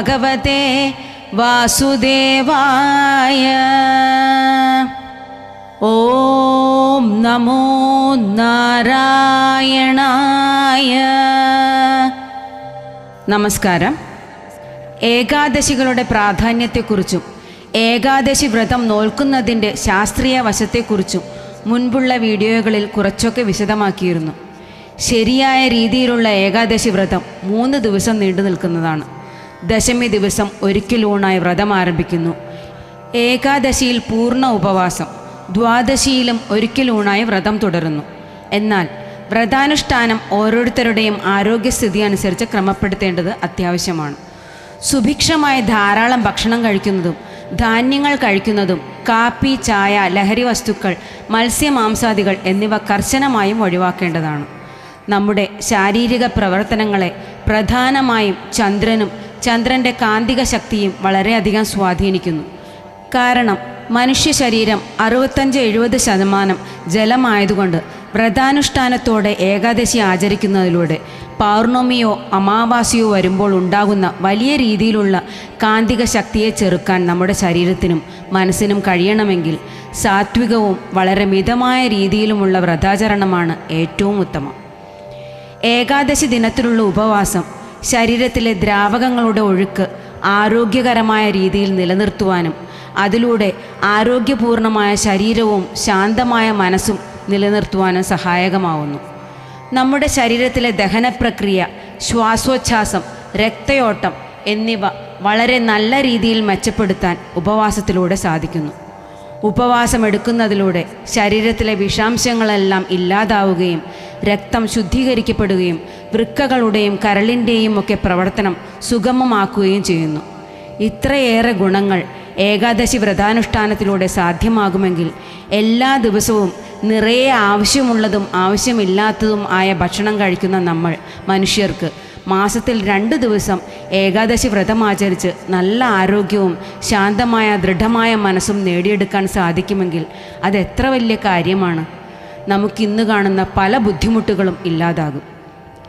ഭഗവതേ വാസുദേവായ. ഓം നമോ നാരായണായ. നമസ്കാരം. ഏകാദശികളുടെ പ്രാധാന്യത്തെക്കുറിച്ചും ഏകാദശി വ്രതം നോൽക്കുന്നതിന്റെ ശാസ്ത്രീയ വശത്തെക്കുറിച്ചും മുൻപുള്ള വീഡിയോകളിൽ കുറച്ചൊക്കെ വിശദമാക്കിയിരുന്നു. ശരിയായ രീതിയിലുള്ള ഏകാദശി വ്രതം മൂന്ന് ദിവസം നീണ്ടു നിൽക്കുന്നതാണ്. ദശമി ദിവസം ഒരിക്കലൂണായി വ്രതം ആരംഭിക്കുന്നു. ഏകാദശിയിൽ പൂർണ ഉപവാസം ദ്വാദശിയിലും ഒരിക്കലൂണായി വ്രതം തുടരുന്നു. എന്നാൽ വ്രതാനുഷ്ഠാനം ഓരോരുത്തരുടെയും ആരോഗ്യസ്ഥിതി അനുസരിച്ച് ക്രമപ്പെടുത്തേണ്ടത് അത്യാവശ്യമാണ്. സുഭിക്ഷമായ ധാരാളം ഭക്ഷണം കഴിക്കുന്നതും ധാന്യങ്ങൾ കഴിക്കുന്നതും കാപ്പി ചായ ലഹരി വസ്തുക്കൾ മത്സ്യമാംസാദികൾ എന്നിവ കർശനമായും ഒഴിവാക്കേണ്ടതാണ്. നമ്മുടെ ശാരീരിക പ്രവർത്തനങ്ങളെ പ്രധാനമായും ചന്ദ്രനും ചന്ദ്രന്റെ കാന്തിക ശക്തിയും വളരെയധികം സ്വാധീനിക്കുന്നു. കാരണം മനുഷ്യ ശരീരം അറുപത്തഞ്ച് എഴുപത് ശതമാനം ജലമായതുകൊണ്ട് വ്രതാനുഷ്ഠാനത്തോടെ ഏകാദശി ആചരിക്കുന്നതിലൂടെ പൗർണമിയോ അമാവാസിയോ വരുമ്പോൾ ഉണ്ടാകുന്ന വലിയ രീതിയിലുള്ള കാന്തിക ശക്തിയെ ചെറുക്കാൻ നമ്മുടെ ശരീരത്തിനും മനസ്സിനും കഴിയണമെങ്കിൽ സാത്വികവും വളരെ മിതമായ രീതിയിലുമുള്ള വ്രതാചരണമാണ് ഏറ്റവും ഉത്തമം. ഏകാദശി ദിനത്തിലുള്ള ഉപവാസം ശരീരത്തിലെ ദ്രാവകങ്ങളുടെ ഒഴുക്ക് ആരോഗ്യകരമായ രീതിയിൽ നിലനിർത്തുവാനും അതിലൂടെ ആരോഗ്യപൂർണമായ ശരീരവും ശാന്തമായ മനസ്സും നിലനിർത്തുവാനും സഹായകമാവുന്നു. നമ്മുടെ ശരീരത്തിലെ ദഹന പ്രക്രിയ ശ്വാസോച്ഛാസം രക്തയോട്ടം എന്നിവ വളരെ നല്ല രീതിയിൽ മെച്ചപ്പെടുത്താൻ ഉപവാസത്തിലൂടെ സാധിക്കുന്നു. ഉപവാസം എടുക്കുന്നതിലൂടെ ശരീരത്തിലെ വിഷാംശങ്ങളെല്ലാം ഇല്ലാതാവുകയും രക്തം ശുദ്ധീകരിക്കപ്പെടുകയും വൃക്കകളുടെയും കരളിന്റെയും ഒക്കെ പ്രവർത്തനം സുഗമമാക്കുകയും ചെയ്യുന്നു. ഇത്രയേറെ ഗുണങ്ങൾ ഏകാദശി വ്രതാനുഷ്ഠാനത്തിലൂടെ സാധ്യമാകുമെങ്കിൽ എല്ലാ ദിവസവും നിറയെ ആവശ്യമുള്ളതും ആവശ്യമില്ലാത്തതും ആയ ഭക്ഷണം കഴിക്കുന്ന നമ്മൾ മനുഷ്യർക്ക് മാസത്തിൽ രണ്ട് ദിവസം ഏകാദശി വ്രതം ആചരിച്ച് നല്ല ആരോഗ്യവും ശാന്തമായ ദൃഢമായ മനസ്സും നേടിയെടുക്കാൻ സാധിക്കുമെങ്കിൽ അതെത്ര വലിയ കാര്യമാണ്. നമുക്കിന്ന് കാണുന്ന പല ബുദ്ധിമുട്ടുകളും ഇല്ലാതാകും.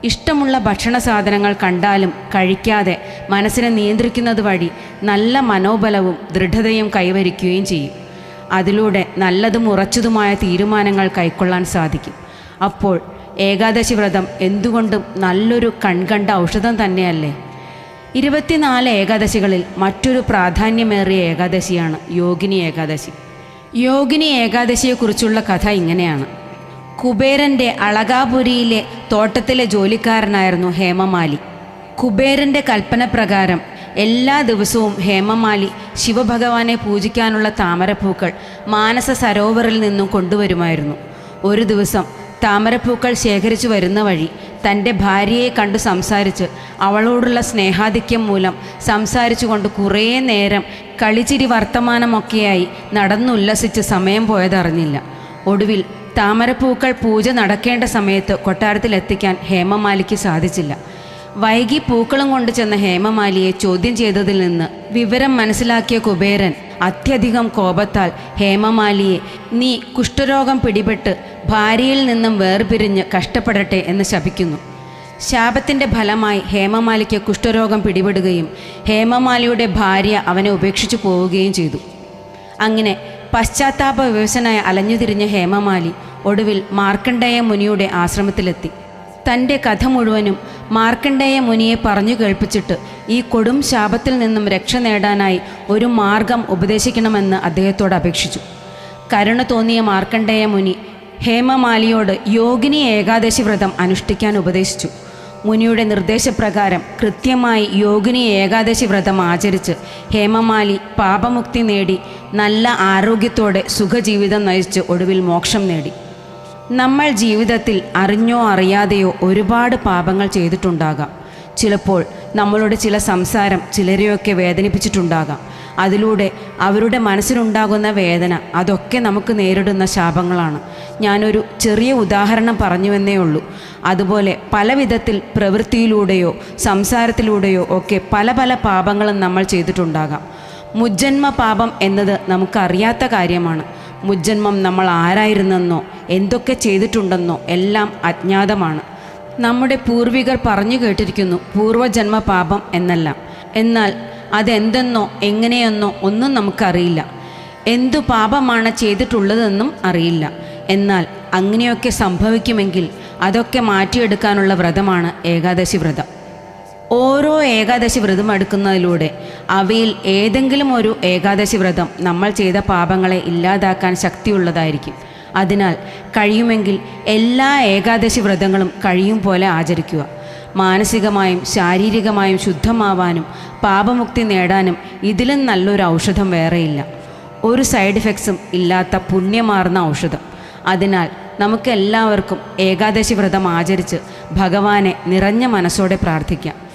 ഇഷ്ടമുള്ള ഭക്ഷണ സാധനങ്ങൾ കണ്ടാലും കഴിക്കാതെ മനസ്സിനെ നിയന്ത്രിക്കുന്നത് വഴി നല്ല മനോബലവും ദൃഢതയും കൈവരിക്കുകയും ചെയ്യും. അതിലൂടെ നല്ലതും ഉറച്ചതുമായ തീരുമാനങ്ങൾ കൈക്കൊള്ളാൻ സാധിക്കും. അപ്പോൾ ഏകാദശി വ്രതം എന്തുകൊണ്ടും നല്ലൊരു കൺകണ്ട ഔഷധം തന്നെയല്ലേ? ഇരുപത്തിനാല് ഏകാദശികളിൽ മറ്റൊരു പ്രാധാന്യമേറിയ ഏകാദശിയാണ് യോഗിനി ഏകാദശി. യോഗിനി ഏകാദശിയെക്കുറിച്ചുള്ള കഥ ഇങ്ങനെയാണ്. കുബേരന്റെ അളകാപുരിയിലെ തോട്ടത്തിലെ ജോലിക്കാരനായിരുന്നു ഹേമമാലി. കുബേരന്റെ കൽപ്പന പ്രകാരം എല്ലാ ദിവസവും ഹേമമാലി ശിവഭഗവാനെ പൂജിക്കാനുള്ള താമരപ്പൂക്കൾ മാനസ സരോവറിൽ നിന്നും കൊണ്ടുവരുമായിരുന്നു. ഒരു ദിവസം താമരപ്പൂക്കൾ ശേഖരിച്ചു വരുന്ന വഴി തന്റെ ഭാര്യയെ കണ്ടു സംസാരിച്ച് അവളോടുള്ള സ്നേഹാധിക്യം മൂലം സംസാരിച്ചു കൊണ്ട് കുറേ നേരം കളിച്ചിരി വർത്തമാനമൊക്കെയായി നടന്നുല്ലസിച്ച് സമയം പോയതറിഞ്ഞില്ല. ഒടുവിൽ താമരപ്പൂക്കൾ പൂജ നടക്കേണ്ട സമയത്ത് കൊട്ടാരത്തിലെത്തിക്കാൻ ഹേമമാലിക്ക് സാധിച്ചില്ല. വൈകി പൂക്കളും കൊണ്ട് ചെന്ന ഹേമമാലിയെ ചോദ്യം ചെയ്തതിൽ നിന്ന് വിവരം മനസ്സിലാക്കിയ കുബേരൻ അത്യധികം കോപത്താൽ ഹേമമാലിയെ നീ കുഷ്ഠരോഗം പിടിപെട്ട് ഭാര്യയിൽ നിന്നും വേർപിരിഞ്ഞ് കഷ്ടപ്പെടട്ടെ എന്ന് ശപിക്കുന്നു. ശാപത്തിന്റെ ഫലമായി ഹേമമാലിക്ക് കുഷ്ഠരോഗം പിടിപെടുകയും ഹേമമാലിയുടെ ഭാര്യ അവനെ ഉപേക്ഷിച്ചു പോവുകയും ചെയ്തു. അങ്ങനെ പശ്ചാത്താപ വിവശനായി അലഞ്ഞുതിരിഞ്ഞ ഹേമമാലി ഒടുവിൽ മാർക്കണ്ഡേയ മുനിയുടെ ആശ്രമത്തിലെത്തി. തന്റെ കഥ മുഴുവനും മാർക്കണ്ഡേയ മുനിയെ പറഞ്ഞു കേൾപ്പിച്ചിട്ട് ഈ കൊടും ശാപത്തിൽ നിന്നും രക്ഷ നേടാനായി ഒരു മാർഗം ഉപദേശിക്കണമെന്ന് അദ്ദേഹത്തോട് അപേക്ഷിച്ചു. കരുണ തോന്നിയ മാർക്കണ്ഡേയ മുനി ഹേമമാലിയോട് യോഗിനി ഏകാദശി വ്രതം അനുഷ്ഠിക്കാൻ ഉപദേശിച്ചു. മുനിയുടെ നിർദ്ദേശപ്രകാരം കൃത്യമായി യോഗിനി ഏകാദശി വ്രതം ആചരിച്ച് ഹേമമാലി പാപമുക്തി നേടി നല്ല ആരോഗ്യത്തോടെ സുഖജീവിതം നയിച്ച് ഒടുവിൽ മോക്ഷം നേടി. നമ്മൾ ജീവിതത്തിൽ അറിഞ്ഞോ അറിയാതെയോ ഒരുപാട് പാപങ്ങൾ ചെയ്തിട്ടുണ്ടാകാം. ചിലപ്പോൾ നമ്മളുടെ ചില സംസാരം ചിലരെയൊക്കെ വേദനിപ്പിച്ചിട്ടുണ്ടാകാം. അതിലൂടെ അവരുടെ മനസ്സിലുണ്ടാകുന്ന വേദന അതൊക്കെ നമുക്ക് നേരിടുന്ന ശാപങ്ങളാണ്. ഞാനൊരു ചെറിയ ഉദാഹരണം പറഞ്ഞുവെന്നേ ഉള്ളൂ. അതുപോലെ പല വിധത്തിൽ പ്രവൃത്തിയിലൂടെയോ സംസാരത്തിലൂടെയോ ഒക്കെ പല പല പാപങ്ങളും നമ്മൾ ചെയ്തിട്ടുണ്ടാകാം. മുജ്ജന്മ പാപം എന്നത് നമുക്കറിയാത്ത കാര്യമാണ്. മുജ്ജന്മം നമ്മൾ ആരായിരുന്നെന്നോ എന്തൊക്കെ ചെയ്തിട്ടുണ്ടെന്നോ എല്ലാം അജ്ഞാതമാണ്. നമ്മുടെ പൂർവികർ പറഞ്ഞു കേട്ടിരിക്കുന്നു പൂർവജന്മ പാപം എന്നല്ല. എന്നാൽ അതെന്തെന്നോ എങ്ങനെയെന്നോ ഒന്നും നമുക്കറിയില്ല. എന്തു പാപമാണ് ചെയ്തിട്ടുള്ളതെന്നും അറിയില്ല. എന്നാൽ അങ്ങനെയൊക്കെ സംഭവിക്കുമെങ്കിൽ അതൊക്കെ മാറ്റിയെടുക്കാനുള്ള വ്രതമാണ് ഏകാദശി വ്രതം. ഓരോ ഏകാദശി വ്രതം എടുക്കുന്നതിലൂടെ അവയിൽ ഏതെങ്കിലും ഒരു ഏകാദശി വ്രതം നമ്മൾ ചെയ്ത പാപങ്ങളെ ഇല്ലാതാക്കാൻ ശക്തിയുള്ളതായിരിക്കും. അതിനാൽ കഴിയുമെങ്കിൽ എല്ലാ ഏകാദശി വ്രതങ്ങളും കഴിയും പോലെ ആചരിക്കുക. മാനസികമായും ശാരീരികമായും ശുദ്ധമാവാനും പാപമുക്തി നേടാനും ഇതിലും നല്ലൊരു ഔഷധം വേറെയില്ല. ഒരു സൈഡ് ഇഫക്ട്സും ഇല്ലാത്ത പുണ്യമാർന്ന ഔഷധം. അതിനാൽ നമുക്കെല്ലാവർക്കും ഏകാദശി വ്രതം ആചരിച്ച് ഭഗവാനെ നിറഞ്ഞ മനസ്സോടെ പ്രാർത്ഥിക്കാം.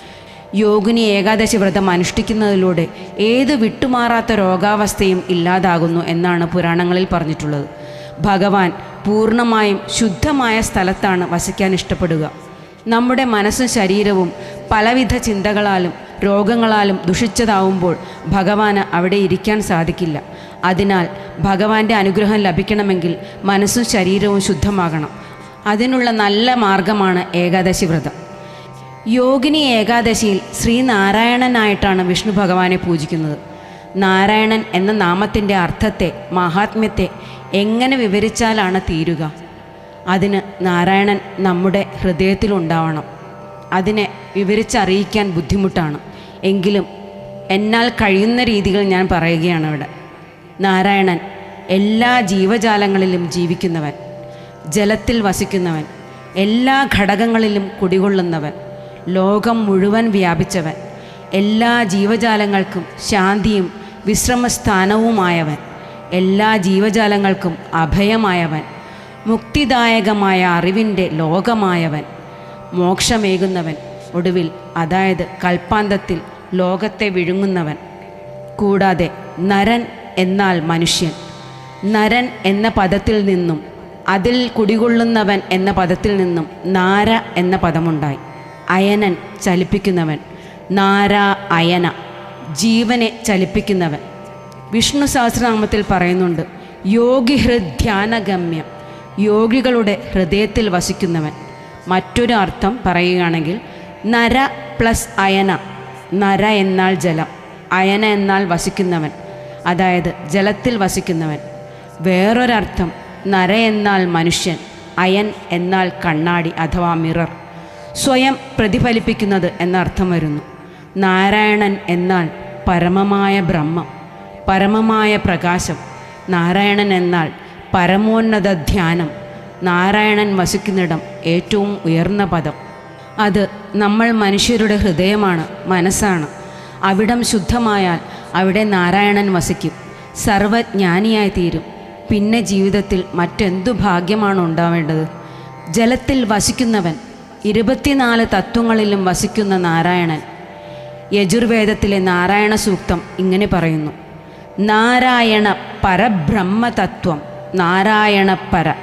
യോഗിനി ഏകാദശി വ്രതം അനുഷ്ഠിക്കുന്നതിലൂടെ ഏത് വിട്ടുമാറാത്ത രോഗാവസ്ഥയും ഇല്ലാതാകുന്നു എന്നാണ് പുരാണങ്ങളിൽ പറഞ്ഞിട്ടുള്ളത്. ഭഗവാൻ പൂർണമായും ശുദ്ധമായ സ്ഥലത്താണ് വസിക്കാൻ ഇഷ്ടപ്പെടുക. നമ്മുടെ മനസ്സും ശരീരവും പലവിധ ചിന്തകളാലും രോഗങ്ങളാലും ദുഷിച്ചതാവുമ്പോൾ ഭഗവാന് അവിടെ ഇരിക്കാൻ സാധിക്കില്ല. അതിനാൽ ഭഗവാന്റെ അനുഗ്രഹം ലഭിക്കണമെങ്കിൽ മനസ്സും ശരീരവും ശുദ്ധമാകണം. അതിനുള്ള നല്ല മാർഗമാണ് ഏകാദശി വ്രതം. യോഗിനി ഏകാദശിയിൽ ശ്രീനാരായണനായിട്ടാണ് വിഷ്ണു ഭഗവാനെ പൂജിക്കുന്നത്. നാരായണൻ എന്ന നാമത്തിന്റെ അർത്ഥത്തെ മഹാത്മ്യത്തെ എങ്ങനെ വിവരിച്ചാലാണ് തീരുക? അതിന് നാരായണൻ നമ്മുടെ ഹൃദയത്തിലുണ്ടാവണം അതിനെ വിവരിച്ചറിയിക്കാൻ ബുദ്ധിമുട്ടാണ്. എങ്കിലും എന്നാൽ കഴിയുന്ന രീതികൾ ഞാൻ പറയുകയാണ് ഇവിടെ. നാരായണൻ എല്ലാ ജീവജാലങ്ങളിലും ജീവിക്കുന്നവൻ ജലത്തിൽ വസിക്കുന്നവൻ എല്ലാ ഘടകങ്ങളിലും കുടികൊള്ളുന്നവൻ ലോകം മുഴുവൻ വ്യാപിച്ചവൻ. എല്ലാ ജീവജാലങ്ങൾക്കും ശാന്തിയും വിശ്രമസ്ഥാനവുമായവൻ. എല്ലാ ജീവജാലങ്ങൾക്കും അഭയമായവൻ. മുക്തിദായകമായ അറിവിന്റെ ലോകമായവൻ. മോക്ഷമേകുന്നവൻ. ഒടുവിൽ അതായത് കൽപ്പാന്തത്തിൽ ലോകത്തെ വിഴുങ്ങുന്നവൻ. കൂടാതെ നരൻ എന്നാൽ മനുഷ്യൻ. നരൻ എന്ന പദത്തിൽ നിന്നും അതിൽ കുടികൊള്ളുന്നവൻ എന്ന പദത്തിൽ നിന്നും നാര എന്ന പദമുണ്ടായി. അയനൻ ചലിപ്പിക്കുന്നവൻ. നാര അയന ജീവനെ ചലിപ്പിക്കുന്നവൻ. വിഷ്ണു സഹസ്രനാമത്തിൽ പറയുന്നുണ്ട് യോഗി ഹൃദ്ധ്യാനഗമ്യം യോഗികളുടെ ഹൃദയത്തിൽ വസിക്കുന്നവൻ. മറ്റൊരു അർത്ഥം പറയുകയാണെങ്കിൽ നര പ്ലസ് അയന നര എന്നാൽ ജലം അയന എന്നാൽ വസിക്കുന്നവൻ. അതായത് ജലത്തിൽ വസിക്കുന്നവൻ. വേറൊരർത്ഥം നര എന്നാൽ മനുഷ്യൻ അയൻ എന്നാൽ കണ്ണാടി അഥവാ മിറർ. സ്വയം പ്രതിഫലിപ്പിക്കുന്നത് എന്നർത്ഥം വരുന്നു. നാരായണൻ എന്നാൽ പരമമായ ബ്രഹ്മം പരമമായ പ്രകാശം. നാരായണൻ എന്നാൽ പരമോന്നത ധ്യാനം. നാരായണൻ വസിക്കുന്നിടം ഏറ്റവും ഉയർന്ന പദം. അത് നമ്മൾ മനുഷ്യരുടെ ഹൃദയമാണ് മനസ്സാണ്. അവിടം ശുദ്ധമായാൽ അവിടെ നാരായണൻ വസിക്കും. സർവജ്ഞാനിയായി തീരും. പിന്നെ ജീവിതത്തിൽ മറ്റെന്തു ഭാഗ്യമാണ് ഉണ്ടാവേണ്ടത്? ജലത്തിൽ വസിക്കുന്നവൻ ഇരുപത്തിനാല് തത്വങ്ങളിലും വസിക്കുന്ന നാരായണൻ യജുർവേദത്തിലെ നാരായണ സൂക്തം ഇങ്ങനെ പറയുന്നു. നാരായണ പരബ്രഹ്മതത്വം നാരായണ പര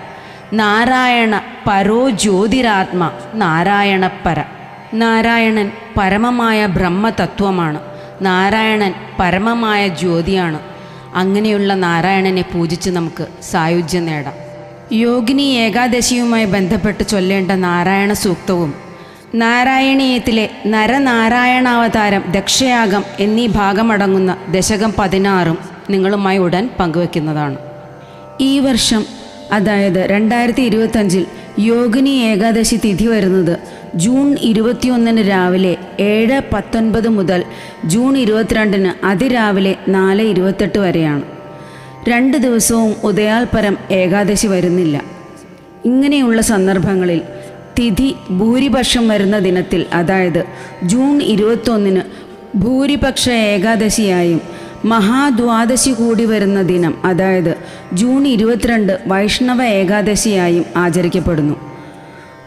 നാരായണ പരോ ജ്യോതിരാത്മ നാരായണ പര. നാരായണൻ പരമമായ ബ്രഹ്മതത്വമാണ് നാരായണൻ പരമമായ ജ്യോതിയാണ്. അങ്ങനെയുള്ള നാരായണനെ പൂജിച്ച് നമുക്ക് സായുജ്യം നേടാം. യോഗിനി ഏകാദശിയുമായി ബന്ധപ്പെട്ട് ചൊല്ലേണ്ട നാരായണ സൂക്തവും നാരായണീയത്തിലെ നരനാരായണാവതാരം ദക്ഷയാഗം എന്നീ ഭാഗമടങ്ങുന്ന ദശകം പതിനാറും നിങ്ങളുമായി ഉടൻ പങ്കുവെക്കുന്നതാണ്. ഈ വർഷം അതായത് രണ്ടായിരത്തി ഇരുപത്തഞ്ചിൽ യോഗിനി ഏകാദശി തിഥി വരുന്നത് ജൂൺ ഇരുപത്തിയൊന്നിന് രാവിലെ ഏഴ് പത്തൊൻപത് മുതൽ ജൂൺ ഇരുപത്തിരണ്ടിന് അതിരാവിലെ നാല് ഇരുപത്തെട്ട് വരെയാണ്. രണ്ട് ദിവസവും ഉദയാൽപരം ഏകാദശി വരുന്നില്ല. ഇങ്ങനെയുള്ള സന്ദർഭങ്ങളിൽ തിഥി ഭൂരിപക്ഷം വരുന്ന ദിനത്തിൽ അതായത് ജൂൺ ഇരുപത്തൊന്നിന് ഭൂരിപക്ഷ ഏകാദശിയായും മഹാദ്വാദശി കൂടി വരുന്ന ദിനം അതായത് ജൂൺ ഇരുപത്തിരണ്ട് വൈഷ്ണവ ഏകാദശിയായും ആചരിക്കപ്പെടുന്നു.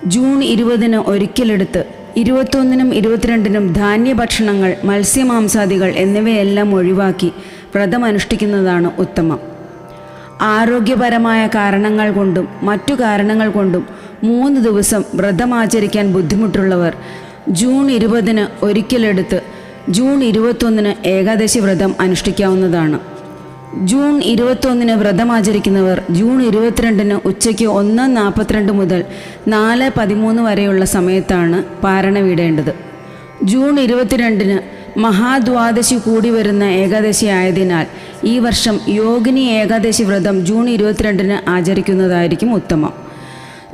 ജൂൺ ഇരുപതിന് ഒരിക്കലെടുത്ത് ഇരുപത്തൊന്നിനും ഇരുപത്തിരണ്ടിനും ധാന്യഭക്ഷണങ്ങൾ മത്സ്യമാംസാദികൾ എന്നിവയെല്ലാം ഒഴിവാക്കി വ്രതമനുഷ്ഠിക്കുന്നതാണ് ഉത്തമം. ആരോഗ്യപരമായ കാരണങ്ങൾ കൊണ്ടും മറ്റു കാരണങ്ങൾ കൊണ്ടും മൂന്ന് ദിവസം വ്രതമാചരിക്കാൻ ബുദ്ധിമുട്ടുള്ളവർ ജൂൺ ഇരുപതിന് ഒരിക്കലെടുത്ത് ജൂൺ ഇരുപത്തൊന്നിന് ഏകാദശി വ്രതം അനുഷ്ഠിക്കാവുന്നതാണ്. ജൂൺ ഇരുപത്തൊന്നിന് വ്രതം ആചരിക്കുന്നവർ ജൂൺ ഇരുപത്തിരണ്ടിന് ഉച്ചയ്ക്ക് ഒന്ന് നാൽപ്പത്തിരണ്ട് മുതൽ നാല് പതിമൂന്ന് വരെയുള്ള സമയത്താണ് പാരണ വീടേണ്ടത്. ജൂൺ ഇരുപത്തിരണ്ടിന് മഹാദ്വാദശി കൂടി വരുന്ന ഏകാദശി ആയതിനാൽ ഈ വർഷം യോഗിനി ഏകാദശി വ്രതം ജൂൺ ഇരുപത്തിരണ്ടിന് ആചരിക്കുന്നതായിരിക്കും ഉത്തമം.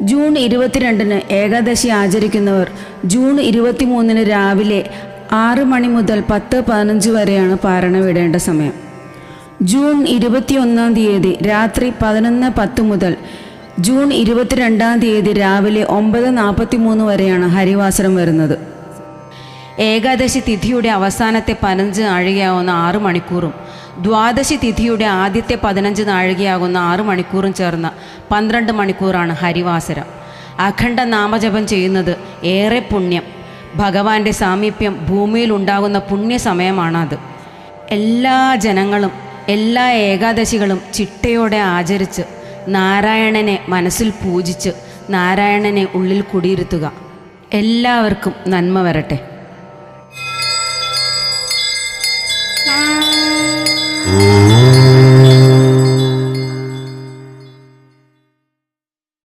ജൂൺ ഇരുപത്തിരണ്ടിന് ഏകാദശി ആചരിക്കുന്നവർ ജൂൺ ഇരുപത്തിമൂന്നിന് രാവിലെ ആറ് മണി മുതൽ പത്ത് പതിനഞ്ച് വരെയാണ് പാരണ വിടേണ്ട സമയം. ജൂൺ ഇരുപത്തിയൊന്നാം തീയതി രാത്രി പതിനൊന്ന് പത്ത് മുതൽ ജൂൺ ഇരുപത്തിരണ്ടാം തീയതി രാവിലെ ഒമ്പത് നാൽപ്പത്തി മൂന്ന് വരെയാണ് ഹരിവാസരം വരുന്നത്. ഏകാദശി തിഥിയുടെ അവസാനത്തെ പതിനഞ്ച് നാഴികയാവുന്ന ആറ് മണിക്കൂറും ദ്വാദശി തിഥിയുടെ ആദ്യത്തെ പതിനഞ്ച് നാഴികയാകുന്ന ആറ് മണിക്കൂറും ചേർന്ന പന്ത്രണ്ട് മണിക്കൂറാണ് ഹരിവാസരം. അഖണ്ഡ നാമജപം ചെയ്യുന്നത് ഏറെ പുണ്യം. ഭഗവാന്റെ സാമീപ്യം ഭൂമിയിൽ ഉണ്ടാകുന്ന പുണ്യ അത് എല്ലാ ജനങ്ങളും എല്ലാ ഏകാദശികളും ചിട്ടയോടെ ആചരിച്ച് നാരായണനെ മനസ്സിൽ പൂജിച്ച് നാരായണനെ ഉള്ളിൽ കുടിയിരുത്തുക. എല്ലാവർക്കും നന്മ വരട്ടെ. Ah.